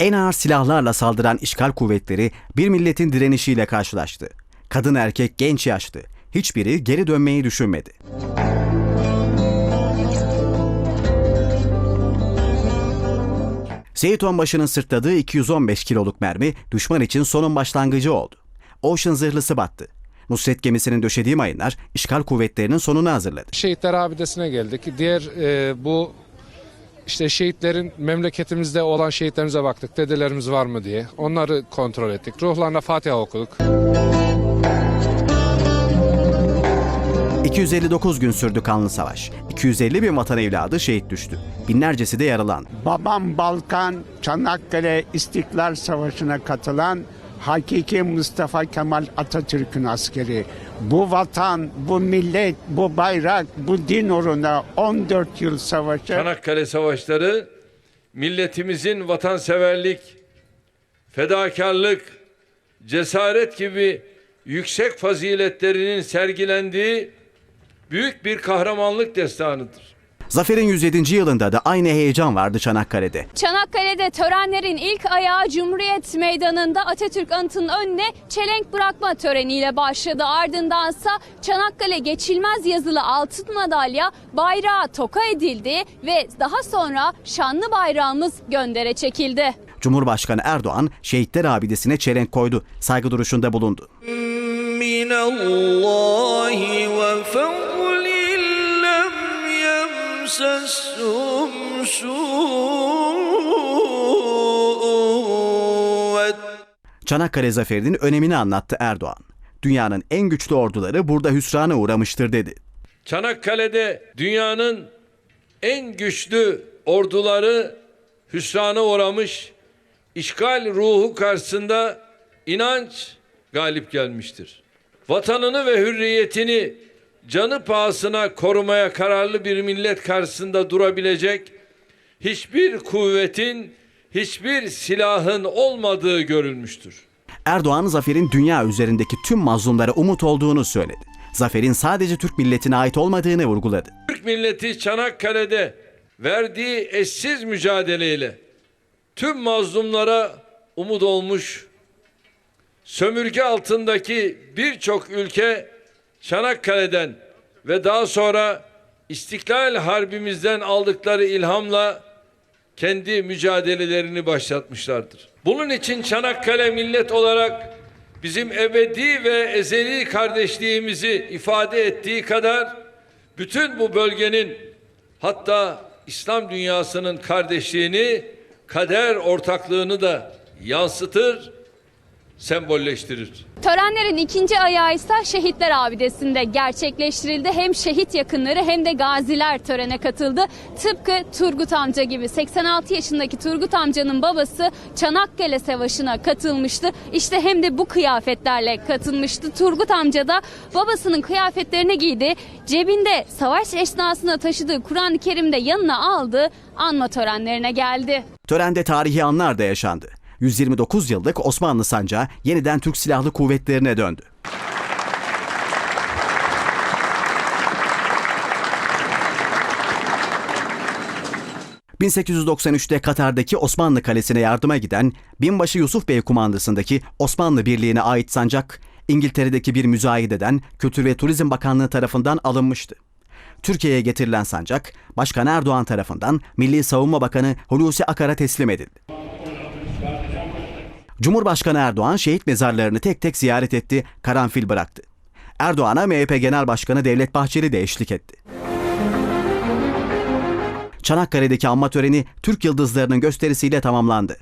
En ağır silahlarla saldıran işgal kuvvetleri bir milletin direnişiyle karşılaştı. Kadın erkek genç yaşlı. Hiçbiri geri dönmeyi düşünmedi. Seyit Onbaşı'nın sırtladığı 215 kiloluk mermi düşman için sonun başlangıcı oldu. Ocean zırhlısı battı. Nusret gemisinin döşediği mayınlar işgal kuvvetlerinin sonunu hazırladı. Şehitler abidesine geldik. Diğer e, bu işte şehitlerin memleketimizde olan şehitlerimize baktık. Dedelerimiz var mı diye. Onları kontrol ettik. Ruhlarına Fatiha okuduk. 259 gün sürdü kanlı savaş. 250 bin vatan evladı şehit düştü. Binlercesi de yaralandı. Babam Balkan, Çanakkale İstiklal Savaşı'na katılan hakiki Mustafa Kemal Atatürk'ün askeri. Bu vatan, bu millet, bu bayrak, bu din uğruna 14 yıl savaşı Çanakkale Savaşları milletimizin vatanseverlik, fedakarlık, cesaret gibi yüksek faziletlerinin sergilendiği büyük bir kahramanlık destanıdır. Zaferin 107. yılında da aynı heyecan vardı Çanakkale'de. Çanakkale'de törenlerin ilk ayağı Cumhuriyet Meydanı'nda Atatürk anıtının önüne çelenk bırakma töreniyle başladı. Ardındansa Çanakkale geçilmez yazılı altın madalya bayrağı toka edildi ve daha sonra şanlı bayrağımız göndere çekildi. Cumhurbaşkanı Erdoğan şehitler abidesine çelenk koydu. Saygı duruşunda bulundu. من يمسسهم سوء Çanakkale zaferinin önemini anlattı Erdoğan. Dünyanın en güçlü orduları burada hüsrana uğramıştır dedi. Çanakkale'de dünyanın en güçlü orduları hüsrana uğramış, işgal ruhu karşısında inanç galip gelmiştir. Vatanını ve hürriyetini canı pahasına korumaya kararlı bir millet karşısında durabilecek hiçbir kuvvetin, hiçbir silahın olmadığı görülmüştür. Erdoğan zaferin dünya üzerindeki tüm mazlumlara umut olduğunu söyledi. Zaferin sadece Türk milletine ait olmadığını vurguladı. Türk milleti Çanakkale'de verdiği eşsiz mücadeleyle tüm mazlumlara umut olmuş, sömürge altındaki birçok ülke Çanakkale'den ve daha sonra İstiklal Harbimizden aldıkları ilhamla kendi mücadelelerini başlatmışlardır. Bunun için Çanakkale millet olarak bizim ebedi ve ezeli kardeşliğimizi ifade ettiği kadar bütün bu bölgenin hatta İslam dünyasının kardeşliğini, kader ortaklığını da yansıtır, sembolleştirir. Törenlerin ikinci ayağı ise Şehitler Abidesi'nde gerçekleştirildi. Hem şehit yakınları hem de gaziler törene katıldı. Tıpkı Turgut amca gibi 86 yaşındaki Turgut amcanın babası Çanakkale Savaşı'na katılmıştı. İşte hem de bu kıyafetlerle katılmıştı. Turgut amca da babasının kıyafetlerini giydi. Cebinde savaş esnasında taşıdığı Kur'an-ı Kerim'de yanına aldı. Anma törenlerine geldi. Törende tarihi anlar da yaşandı. 129 yıllık Osmanlı sancağı yeniden Türk Silahlı Kuvvetlerine döndü. ...1893'te Katar'daki Osmanlı Kalesi'ne yardıma giden... ...Binbaşı Yusuf Bey kumandasındaki Osmanlı Birliği'ne ait sancak... ...İngiltere'deki bir müzayededen Kültür ve Turizm Bakanlığı tarafından alınmıştı. Türkiye'ye getirilen sancak, Başkan Erdoğan tarafından Milli Savunma Bakanı Hulusi Akar'a teslim edildi. Cumhurbaşkanı Erdoğan şehit mezarlarını tek tek ziyaret etti, karanfil bıraktı. Erdoğan'a MHP Genel Başkanı Devlet Bahçeli de eşlik etti. Çanakkale'deki anma töreni Türk yıldızlarının gösterisiyle tamamlandı.